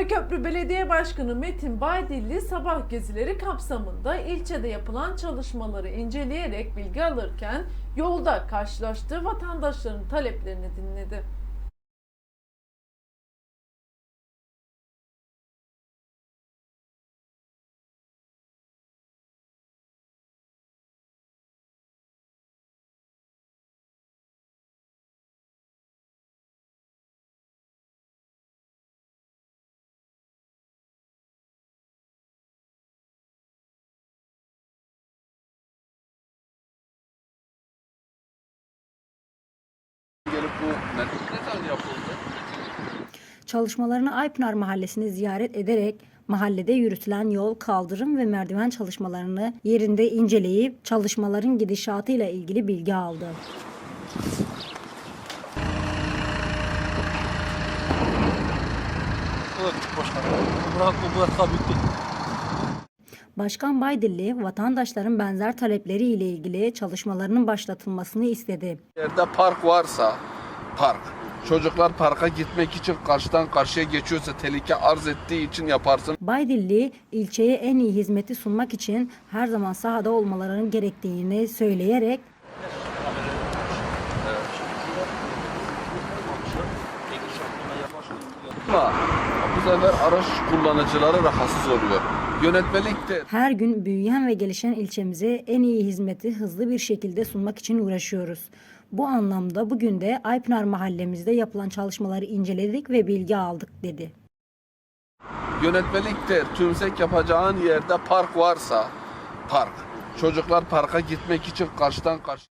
Karaköprü Belediye Başkanı Metin Baydilli sabah gezileri kapsamında ilçede yapılan çalışmaları inceleyerek bilgi alırken yolda karşılaştığı vatandaşların taleplerini dinledi. Bu ne, zaman yapıldı? Çalışmalarını Aypınar Mahallesi'ni ziyaret ederek mahallede yürütülen yol, kaldırım ve merdiven çalışmalarını yerinde inceleyip çalışmaların gidişatıyla ilgili bilgi aldı. Başkan Baydilli, vatandaşların benzer talepleri ile ilgili çalışmalarının başlatılmasını istedi. Yerde park varsa park. Çocuklar parka gitmek için karşıdan karşıya geçiyorsa tehlike arz ettiği için yaparsın. Baydilli, ilçeye en iyi hizmeti sunmak için her zaman sahada olmalarının gerektiğini söyleyerek Ama bu sefer araç kullanıcıları rahatsız oluyor. Yönetmelik de her gün büyüyen ve gelişen ilçemize en iyi hizmeti hızlı bir şekilde sunmak için uğraşıyoruz. Bu anlamda bugün de Aypınar mahallemizde yapılan çalışmaları inceledik ve bilgi aldık dedi. yönetmelik de tümsek yapacağın yerde park varsa park. Çocuklar parka gitmek için karşıdan karşı